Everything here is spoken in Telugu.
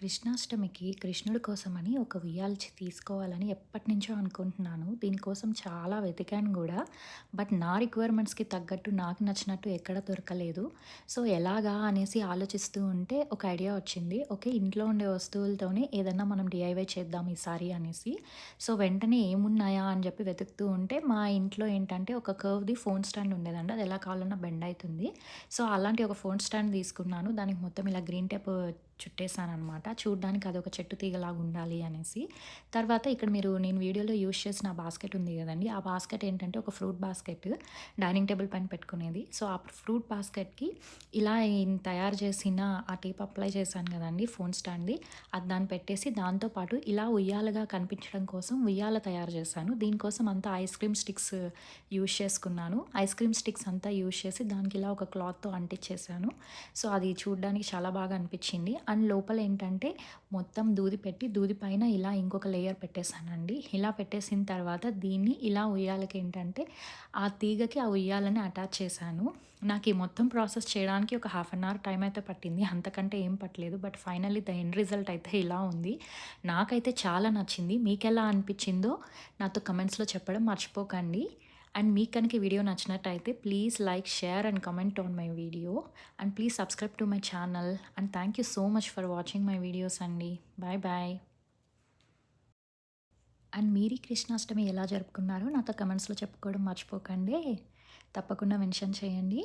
కృష్ణాష్టమికి కృష్ణుడి కోసమని ఒక ఉయ్యాల తీసుకోవాలని తీసుకోవాలని ఎప్పటినుంచో అనుకుంటున్నాను. దీనికోసం చాలా వెతికాను కూడా బట్ నా రిక్వైర్మెంట్స్‌కి తగ్గట్టు నాకు నచ్చినట్టు ఎక్కడ దొరకలేదు. సో, ఎలాగా అనేసి ఆలోచిస్తూ ఉంటే ఒక ఐడియా వచ్చింది. ఓకే. ఇంట్లో ఉండే వస్తువులతోనే ఏదన్నా మనం డిఐవై చేద్దాం ఈసారి అనేసి. సో, వెంటనే ఏమున్నాయా అని చెప్పి వెతుకుతూ ఉంటే మా ఇంట్లో ఏంటంటే ఒక కర్వ్‌ది ఫోన్ స్టాండ్ ఉండేదండి. అది ఎలా కావాలన్నా బెండ్ అవుతుంది సో, అలాంటి ఒక ఫోన్ స్టాండ్ తీసుకున్నాను. దానికి మొత్తం ఇలా గ్రీన్ టేప్ చుట్టేసాననమాట. చూడ్డానికి అదొక చెట్టు తీగలాగా ఉండాలి అనేసి. తర్వాత ఇక్కడ మీరు నేను వీడియోలో యూజ్ చేసిన ఆ బాస్కెట్ ఉంది కదండి ఆ బాస్కెట్ ఏంటంటే ఒక ఫ్రూట్ బాస్కెట్ డైనింగ్ టేబుల్ పైన పెట్టుకునేది. సో, ఆ ఫ్రూట్ బాస్కెట్‌కి ఇలా తయారు చేసిన ఆ టేప్ అప్లై చేశాను కదండి ఫోన్ స్టాండ్‌ది. అది దాన్ని పెట్టేసి దాంతో పాటు ఇలా ఉయ్యాలగా కనిపించడం కోసం ఉయ్యాల తయారు చేశాను. దీనికోసం అంతా ఐస్ క్రీమ్ స్టిక్స్ యూజ్ చేసుకున్నాను. ఐస్ క్రీమ్ స్టిక్స్ అంతా యూజ్ చేసి దానికి ఇలా ఒక క్లాత్‌తో అంటించేసాను. సో, అది చూడడానికి చాలా బాగా అనిపించింది అండ్ లోపల ఏంటంటే మొత్తం దూది పెట్టి దూది పైన ఇలా ఇంకొక లేయర్ పెట్టేసానండి. ఇలా పెట్టేసిన తర్వాత దీన్ని ఇలా ఉయ్యాలకి ఏంటంటే ఆ తీగకి ఆ ఉయ్యాలని అటాచ్ చేశాను. నాకు ఈ మొత్తం ప్రాసెస్ చేయడానికి ఒక హాఫ్ అన్ అవర్ టైం అయితే పట్టింది. అంతకంటే ఏం పట్టలేదు. But finally the end result అయితే ఇలా ఉంది. నాకైతే చాలా నచ్చింది. మీకెలా అనిపించిందో నాతో కమెంట్స్‌లో చెప్పడం మర్చిపోకండి. అండ్ మీకు కనుక వీడియో నచ్చినట్టయితే please like, share and comment on my video. And please subscribe to my channel. And thank you so much for watching my videos అండి. Bye bye. అండ్ మీరు కృష్ణాష్టమి ఎలా జరుపుకున్నారో నాతో కమెంట్స్‌లో చెప్పుకోవడం మర్చిపోకండి. తప్పకుండా మెన్షన్ చేయండి.